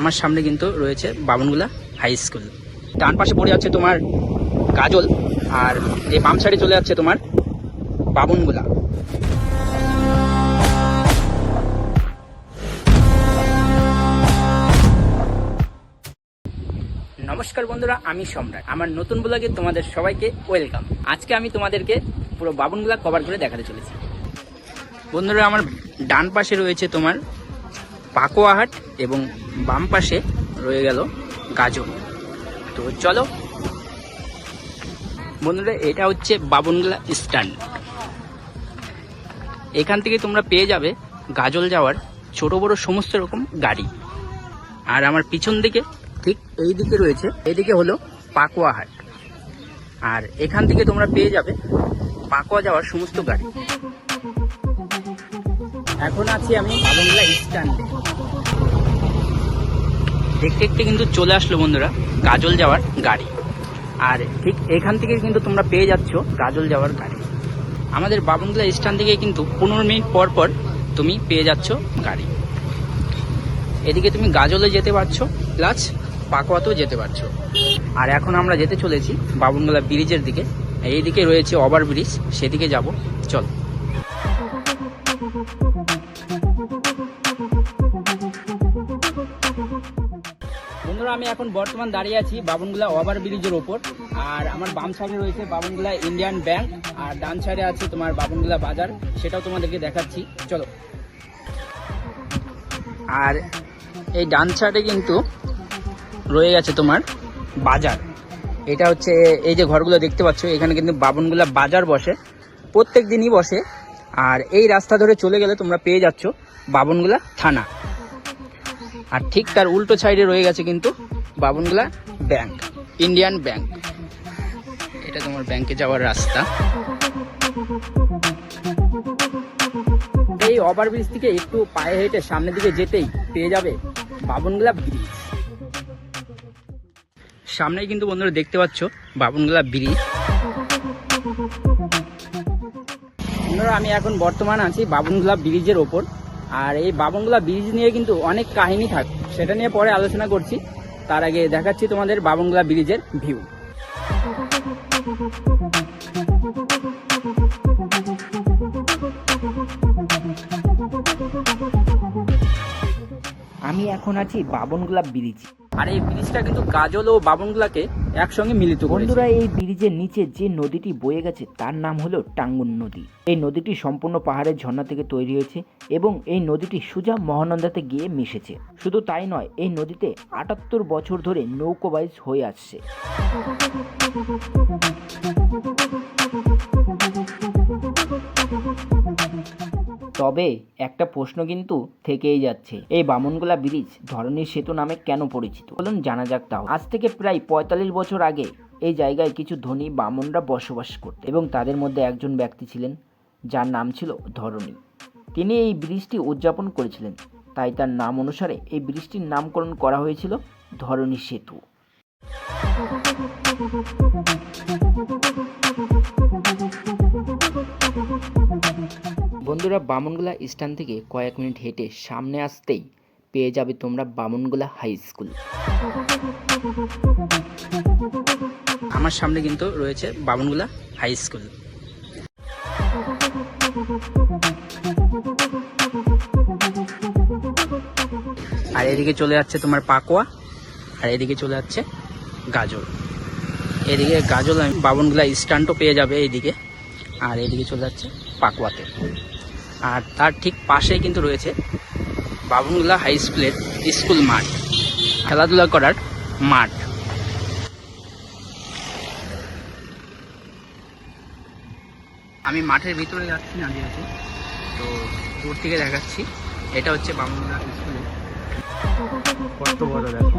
আমার সামনে কিন্তু রয়েছে বাবনগুলা হাই স্কুল ডান পাশে পড়ে যাচ্ছে তোমার কাজল, আর এই বাম সাইডে চলে যাচ্ছে তোমার বাবনগুলা নমস্কার বন্ধুরা, আমি সম্রাট। আমার নতুন ব্লগে তোমাদের সবাইকে ওয়েলকাম আজকে আমি তোমাদেরকে পুরো বাবনগুলা কভার করে দেখাতে চলেছি। বন্ধুরা, আমার ডান পাশে রয়েছে তোমার পাকোয়াহাট এবং বাম পাশে রয়ে গেল গাজল তো চলো। বন্ধুরা, এটা হচ্ছে বাবনগুলা স্ট্যান্ড। এখান থেকে তোমরা পেয়ে যাবে গাজল যাওয়ার ছোট বড় সমস্ত রকম গাড়ি। আর আমার পিছন দিকে ঠিক এই দিকে রয়েছে এদিকে হলো পাকোয়াহাট। আর এখান থেকে তোমরা পেয়ে যাবে পাকোয়া যাওয়ার সমস্ত গাড়ি। এখন আছি আমি বাবনগুলা স্ট্যান্ডে দেখতে দেখতে কিন্তু চলে আসলো বন্ধুরা, গাজল যাওয়ার গাড়ি। আর ঠিক এখান থেকে কিন্তু তোমরা পেয়ে যাচ্ছ গাজল যাওয়ার গাড়ি। আমাদের বাবনগুলা স্ট্যান্ড থেকে কিন্তু পনেরো মিনিট পর পর তুমি পেয়ে যাচ্ছ গাড়ি। এদিকে তুমি গাজলে যেতে পারছ প্লাস পাকোয়াতেও যেতে পারছ। আর এখন আমরা যেতে চলেছি বাবনগোলা ব্রিজের দিকে। এইদিকে রয়েছে ওভার ব্রিজ সেদিকে যাব। চল। বন্ধুরা আমি এখন বর্তমান দাঁড়িয়ে আছি বাবনগুলা ওভার ব্রিজের ওপর। আর আমার বাম সাইডে রয়েছে বাবনগুলা ইন্ডিয়ান ব্যাংক, আর ডান সাইডে আছে তোমার বাবনগুলা বাজার। সেটাও তোমাদেরকে দেখাচ্ছি। চলো। আর এই ডান সাইডে কিন্তু রয়ে গেছে তোমার বাজার। এটা হচ্ছে এই যে ঘরগুলো দেখতে পাচ্ছ, এখানে কিন্তু বাবনগুলা বাজার বসে, প্রত্যেক দিনই বসে। আর এই রাস্তা ধরে চলে গেলে তোমরা পেয়ে যাচ্ছ বাবনগুলা থানা। আর ঠিক তার উল্টো সাইডে রয়ে গেছে কিন্তু বাবনগুলা ব্যাংক, ইন্ডিয়ান ব্যাংক। এটা তোমার ব্যাংকে যাওয়ার রাস্তা। এই ওভারব্রিজ থেকে একটু পায়ে হেঁটে সামনের দিকে যেতেই পেয়ে যাবে বাবনগুলা ব্রিজ। সামনেই কিন্তু বন্ধুরা দেখতে পাচ্ছ বাবনগুলা ব্রিজ। বন্ধুরা, আমি এখন বর্তমান আছি বাবনগুলা ব্রিজের ওপর। আর এই বাবনগুলা ব্রিজ নিয়ে কিন্তু অনেক কাহিনী থাকে, সেটা নিয়ে পরে আলোচনা করছি। তার আগে দেখাচ্ছি তোমাদের বাবনগুলা ব্রিজের ভিউ আমি এখন আছি বাবনগুলা ব্রিজ আর এই ব্রিজটা কিন্তু গাজল ও বাবনগুলাকে একসঙ্গে মিলিত বন্ধুরা, এই ব্রিজের নিচে যে নদীটি বয়ে গেছে, তার নাম হলো টাঙ্গুন নদী। এই নদীটি সম্পূর্ণ পাহাড়ের ঝর্ণা থেকে তৈরি হয়েছে এবং এই নদীটি সুজা মহানন্দাতে গিয়ে মিশেছে। শুধু তাই নয়, এই নদীতে আটাত্তর বছর ধরে নৌকো নৌকোবাইজ হয়ে আসছে। তবে একটা প্রশ্ন কিন্তু থেকেই যাচ্ছে। এই বামনগোলা ব্রিজ ধরণীর সেতু নামে কেন পরিচিত? বলুন জানা যাক তাও। আজ থেকে প্রায় পঁয়তাল্লিশ বছর আগে এই জায়গায় কিছু ধনী বামনরা বসবাস করত এবং তাদের মধ্যে একজন ব্যক্তি ছিলেন, যার নাম ছিল ধরণী। তিনি এই ব্রিজটি উদযাপন করেছিলেন। তাই তার নাম অনুসারে এই ব্রিজটির নামকরণ করা হয়েছিল ধরণী সেতু। বন্ধুরা বামনগোলা স্ট্যান্ড থেকে কয়েক মিনিট হেঁটে সামনে আসতেই পেয়ে যাবে তোমরা বামনগোলা হাই স্কুল। আমার সামনে কিন্তু রয়েছে বাবনগুলা হাই স্কুল। আর এদিকে চলে যাচ্ছে তোমার পাকোয়া, আর এদিকে চলে যাচ্ছে গাজল। এদিকে গাজল, আমি বাবনগুলা স্ট্যান্ডও পেয়ে যাবে এইদিকে, আর এদিকে চলে যাচ্ছে পাকুয়াতে। আর তার ঠিক পাশেই কিন্তু রয়েছে বাবনগুলা হাই স্কুলের স্কুল মাঠ, খেলাধুলা করার মাঠ। আমি মাঠের ভিতরে যাচ্ছি না যেহেতু তো দূর থেকে দেখাচ্ছি, এটা হচ্ছে বামুনগা স্কুলে কত বড় দেখো।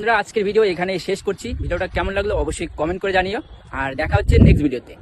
বন্ধুরা, আজকের ভিডিও এখানে শেষ করছি। ভিডিওটা কেমন লাগল অবশ্যই কমেন্ট করে জানিও। আর দেখা হচ্ছে নেক্সট ভিডিওতে